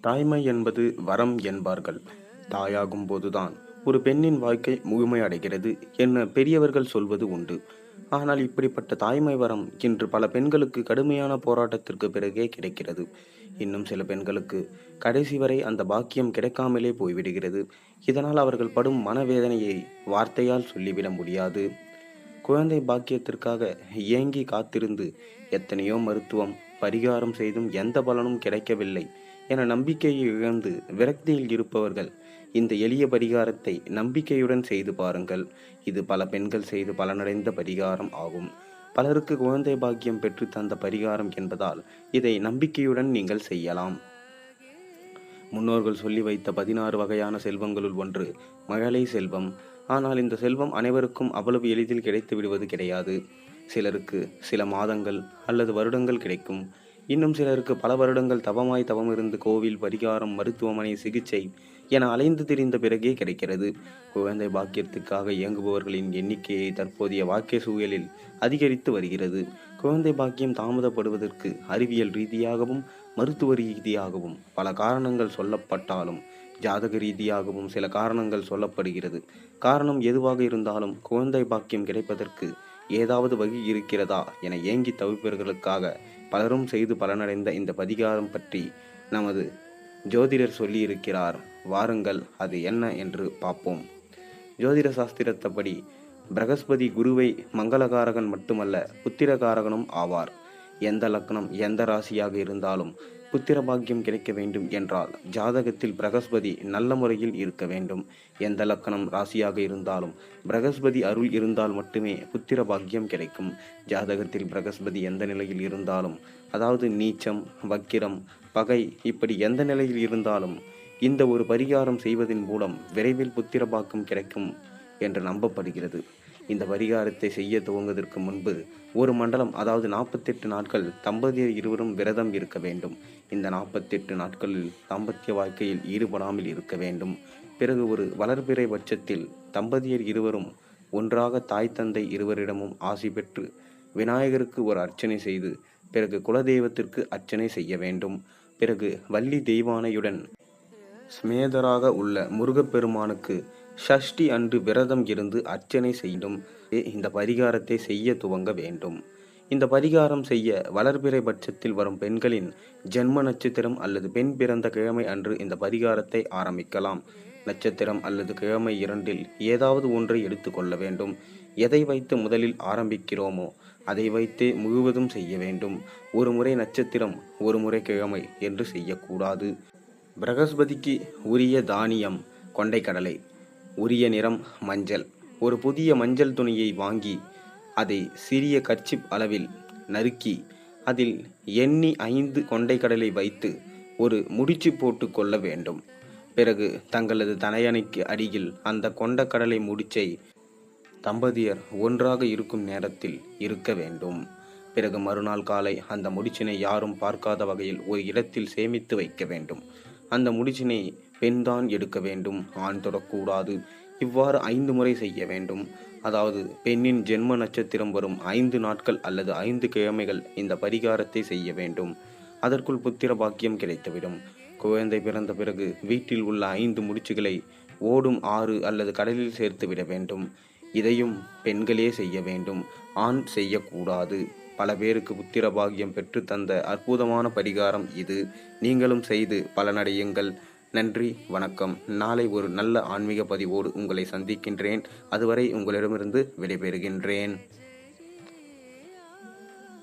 தாய்மை என்பது வரம் என்பார்கள். தாயாகும் போதுதான். ஒரு பெண்ணின் வாழ்க்கை முழுமையடைகிறது என பெரியவர்கள் சொல்வது உண்டு. ஆனால் இப்படிப்பட்ட தாய்மை வரம் இன்று பல பெண்களுக்கு கடுமையான போராட்டத்திற்கு பிறகே கிடைக்கிறது. இன்னும் சில பெண்களுக்கு கடைசி வரை அந்த பாக்கியம் கிடைக்காமலே போய்விடுகிறது. இதனால் அவர்கள் படும் மனவேதனையை வார்த்தையால் சொல்லிவிட முடியாது. குழந்தை பாக்கியத்திற்காக ஏங்கி காத்திருந்து எத்தனையோ மருத்துவம் பரிகாரம் செய்தும் எந்த பலனும் கிடைக்கவில்லை. என நம்பிக்கையை இழந்து விரக்தியில் இருப்பவர்கள் இந்த எளிய பரிகாரத்தை நம்பிக்கையுடன் செய்து பாருங்கள். இது பல பெண்கள் செய்து பலனடைந்த பரிகாரம் ஆகும். பலருக்கு குழந்தை பாக்கியம் பெற்று தந்த பரிகாரம் என்பதால் இதை நம்பிக்கையுடன் நீங்கள் செய்யலாம். முன்னோர்கள் சொல்லி வைத்த பதினாறு வகையான செல்வங்களுள் ஒன்று மழலை செல்வம். ஆனால் இந்த செல்வம் அனைவருக்கும் அவ்வளவு எளிதில் கிடைத்து விடுவது கிடையாது. சிலருக்கு சில மாதங்கள் அல்லது வருடங்கள் கிடைக்கும். இன்னும் சிலருக்கு பல வருடங்கள் தவமாய் தவமிருந்து கோவில் பரிகாரம் மருத்துவமனை சிகிச்சை என அலைந்து திரிந்த பிறகே கிடைக்கிறது. குழந்தை பாக்கியத்துக்காக இயங்குபவர்களின் எண்ணிக்கையை தற்போதைய வாக்கிய சூழலில் அதிகரித்து வருகிறது. குழந்தை பாக்கியம் தாமதப்படுவதற்கு அறிவியல் ரீதியாகவும் மருத்துவ ரீதியாகவும் பல காரணங்கள் சொல்லப்பட்டாலும் ஜாதக ரீதியாகவும் சில காரணங்கள் சொல்லப்படுகிறது. காரணம் எதுவாக இருந்தாலும் குழந்தை பாக்கியம் கிடைப்பதற்கு ஏதாவது வகி இருக்கிறதா என ஏங்கி தவிப்பவர்களுக்காக பலரும் செய்து பலனடைந்த இந்த பதிகாரம் பற்றி நமது ஜோதிடர் சொல்லியிருக்கிறார். வாருங்கள் அது என்ன என்று பார்ப்போம். ஜோதிட சாஸ்திரத்தப்படி பிரகஸ்பதி குருவை மங்களகாரகன் மட்டுமல்ல புத்திரகாரகனும் ஆவார். எந்த லக்னம் எந்த ராசியாக இருந்தாலும் புத்திர பாக்கியம் கிடைக்க வேண்டும் என்றால் ஜாதகத்தில் பிரகஸ்பதி நல்ல முறையில் இருக்க வேண்டும். எந்த லக்கணம் ராசியாக இருந்தாலும் பிரகஸ்பதி அருள் இருந்தால் மட்டுமே புத்திர பாக்கியம் கிடைக்கும். ஜாதகத்தில் பிரகஸ்பதி எந்த நிலையில் இருந்தாலும் அதாவது நீச்சம் வக்கிரம் பகை இப்படி எந்த நிலையில் இருந்தாலும் இந்த ஒரு பரிகாரம் செய்வதன் மூலம் விரைவில் புத்திர பாக்கம் கிடைக்கும் என்று நம்பப்படுகிறது. இந்த பரிகாரத்தை செய்ய துவங்குவதற்கு முன்பு ஒரு மண்டலம் அதாவது நாற்பத்தெட்டு நாட்கள் தம்பதியர் இருவரும் விரதம் இருக்க வேண்டும். இந்த நாற்பத்தெட்டு நாட்களில் தாம்பத்திய வாழ்க்கையில் ஈடுபடாமல் இருக்க வேண்டும். பிறகு ஒரு வளர்பிறை பட்சத்தில் தம்பதியர் இருவரும் ஒன்றாக தாய் தந்தை இருவரிடமும் ஆசி பெற்று விநாயகருக்கு ஒரு அர்ச்சனை செய்து பிறகு குலதெய்வத்திற்கு அர்ச்சனை செய்ய வேண்டும். பிறகு வள்ளி தெய்வானையுடன் ஸ்மேதராக உள்ள முருகப்பெருமானுக்கு ஷஷ்டி அன்று விரதம் இருந்து அர்ச்சனை செய்யும் இந்த பரிகாரத்தை செய்ய துவங்க வேண்டும். இந்த பரிகாரம் செய்ய வளர்பிறை பட்சத்தில் வரும் பெண்களின் ஜென்ம நட்சத்திரம் அல்லது பெண் பிறந்த கிழமை அன்று இந்த பரிகாரத்தை ஆரம்பிக்கலாம். நட்சத்திரம் அல்லது கிழமை இரண்டில் ஏதாவது ஒன்றை எடுத்துக்கொள்ள வேண்டும். எதை வைத்து முதலில் ஆரம்பிக்கிறோமோ அதை வைத்தே முழுவதும் செய்ய வேண்டும். ஒரு முறை நட்சத்திரம் ஒரு முறை கிழமை என்று செய்யக்கூடாது. பிரகஸ்பதிக்கு உரிய தானியம் கொண்டைக்கடலை உரிய நிறம் மஞ்சள். ஒரு புதிய மஞ்சள் துணியை வாங்கி அதை சிறிய கர்ச்சிப் அளவில் நறுக்கி அதில் எண்ணி ஐந்து கொண்டைக்கடலை வைத்து ஒரு முடிச்சு போட்டு கொள்ள வேண்டும். பிறகு தங்களது தனையணைக்கு அடியில் அந்த கொண்டக்கடலை முடிச்சை தம்பதியர் ஒன்றாக இருக்கும் நேரத்தில் இருக்க வேண்டும். பிறகு மறுநாள் காலை அந்த முடிச்சினை யாரும் பார்க்காத வகையில் ஒரு இடத்தில் சேமித்து வைக்க வேண்டும். அந்த முடிச்சினை பெண்தான் எடுக்க வேண்டும். ஆண் தொடக்கூடாது. இவ்வாறு ஐந்து முறை செய்ய வேண்டும். அதாவது பெண்ணின் ஜென்ம நட்சத்திரம் வரும் ஐந்து நாட்கள் அல்லது ஐந்து கிழமைகள் இந்த பரிகாரத்தை செய்ய வேண்டும். அதற்குள் புத்திர பாக்கியம் கிடைத்துவிடும். குழந்தை பிறந்த பிறகு வீட்டில் உள்ள ஐந்து முடிச்சுகளை ஓடும் ஆறு அல்லது கடலில் சேர்த்து விட வேண்டும். இதையும் பெண்களே செய்ய வேண்டும். ஆண் செய்யக்கூடாது. பல பேருக்கு புத்திர பாகியம் பெற்று தந்த அற்புதமான பரிகாரம் இது. நீங்களும் செய்து பலனடையுங்கள். நன்றி வணக்கம். நாளை ஒரு நல்ல ஆன்மீக பதிவோடு உங்களை சந்திக்கின்றேன். அதுவரை உங்களிடமிருந்து விடைபெறுகின்றேன்.